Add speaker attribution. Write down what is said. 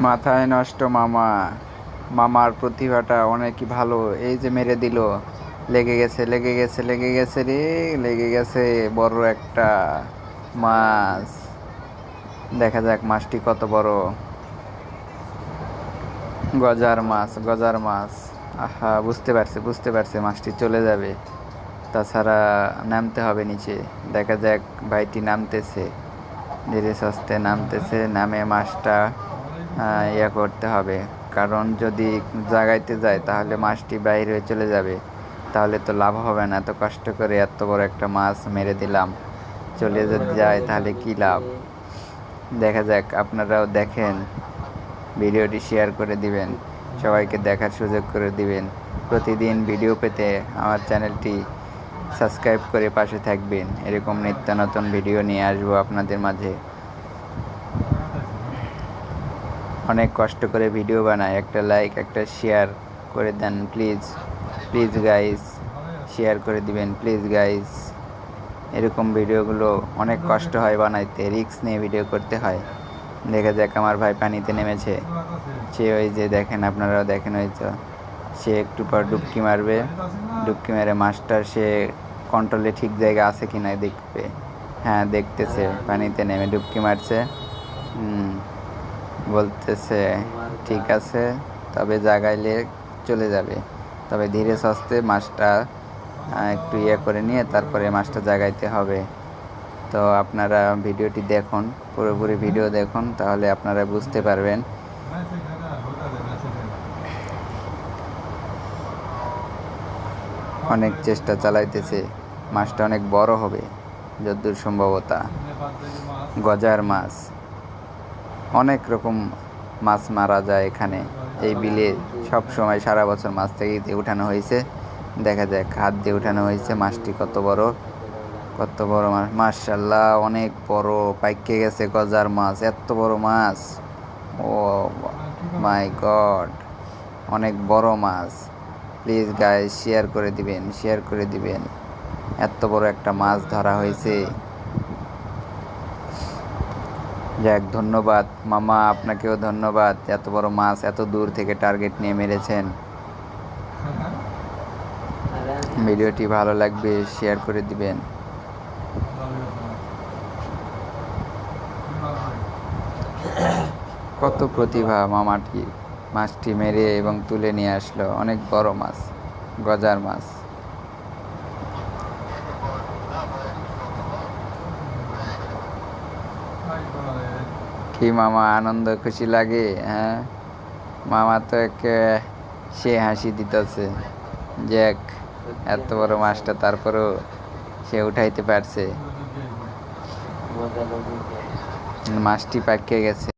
Speaker 1: মাথায় নষ্ট মামা। মামার প্রতিভাটা অনেকই ভালো। এই যে মেরে দিল। লেগে গেছে লেগে গেছে লেগে গেছে রে, লেগে গেছে বড় একটা মাছ। দেখা যাক মাছটি কত বড়। গজার মাছ গজার মাছ। আহা, বুঝতে পারছে বুঝতে পারছে মাছটি চলে যাবে। তাছাড়া নামতে হবে নিচে। দেখা যাক ভাইটি নামতেছে। ধীরে সস্তে নামতেছে, নামে মাছটা। ইয়া করতে হবে। কারণ যদি জাগাইতে যায়, তাহলে মাছটি বাইরে হয়ে চলে যাবে। তাহলে তো লাভ হবে না। এত কষ্ট করে এত বড় একটা মাছ মেরে দিলাম। চলে যদি যায়, তাহলে কি লাভ? দেখা যাক, আপনারাও দেখেন। ভিডিওটি শেয়ার করে দিবেন। সবাইকে দেখার সুযোগ করে দিবেন। প্রতিদিন ভিডিও পেতে আমার চ্যানেলটি সাবস্ক্রাইব করে পাশে থাকবেন। এরকম নিত্য নতুন ভিডিও নিয়ে আসব আপনাদের মাঝে। অনেক কষ্ট করে ভিডিও বানাই একটা লাইক একটা শেয়ার করে দেন প্লিজ প্লিজ গাইস শেয়ার করে দিবেন প্লিজ গাইস এরকম ভিডিওগুলো অনেক কষ্ট হয় বানাইতে রিস্ক নিয়ে ভিডিও করতে হয়। দেখা যাক আমার ভাই পানিতে নেমেছে। সে ওই যে দেখেন আপনারাও দেখেন ওই তো। সে একটু পর ডুবকি মারবে। ডুবকি মেরে মাস্টার সে কন্ট্রোলে ঠিক জায়গা আছে কি না দেখবে। হ্যাঁ দেখতেছে পানিতে নেমে ডুবকি মারছে। হুম, বলতেছে, ঠিক আছে, তবে জাগাইলে চলে যাবে। তবে ধীরে সস্তে মাছটা একটু ইয়ে করে নিয়ে তারপরে মাছটা জাগাইতে হবে। তো আপনারা ভিডিওটি দেখুন, পুরোপুরি ভিডিও দেখুন, তাহলে আপনারা বুঝতে পারবেন। অনেক চেষ্টা চালাইতেছে, মাছটা অনেক বড় হবে, যদ্দূর সম্ভবতা। গজার মাছ। অনেক রকম মাছ মারা যায় এখানে। এই বিলে সব সময় সারা বছর মাছ থেকে দিয়ে উঠানো হয়েছে। দেখা যায় খাদ দিয়ে উঠানো হয়েছে। মাছটি কত বড়? কত বড় মাছ? মার্শাল্লাহ অনেক বড়। পাইকে গেছে গজার মাছ। এত বড় মাছ। ও মাই গড। অনেক বড় মাছ। প্লিজ গায়ে শেয়ার করে দিবেন, শেয়ার করে দিবেন। এত বড় একটা মাছ ধরা হয়েছে। যাক, ধন্যবাদ। মামা, আপনাকেও ধন্যবাদ। এত বড় মাছ এত দূর থেকে টার্গেট নিয়ে মেরেছেন। ভিডিওটি ভালো লাগবে শেয়ার করে দিবেন। কত প্রতিভা মামাটি, মাছটি মেরে এবং তুলে নিয়ে আসলো। অনেক বড় মাছ, গজার মাছ। কি মামা আনন্দ, খুশি লাগে হ্যাঁ? মামা তো একে সে হাসি দিতেছে, যে এক এত বড় মাছটা তারপরেও সে উঠাইতে পারছে। মাছটি পাকিয়ে গেছে।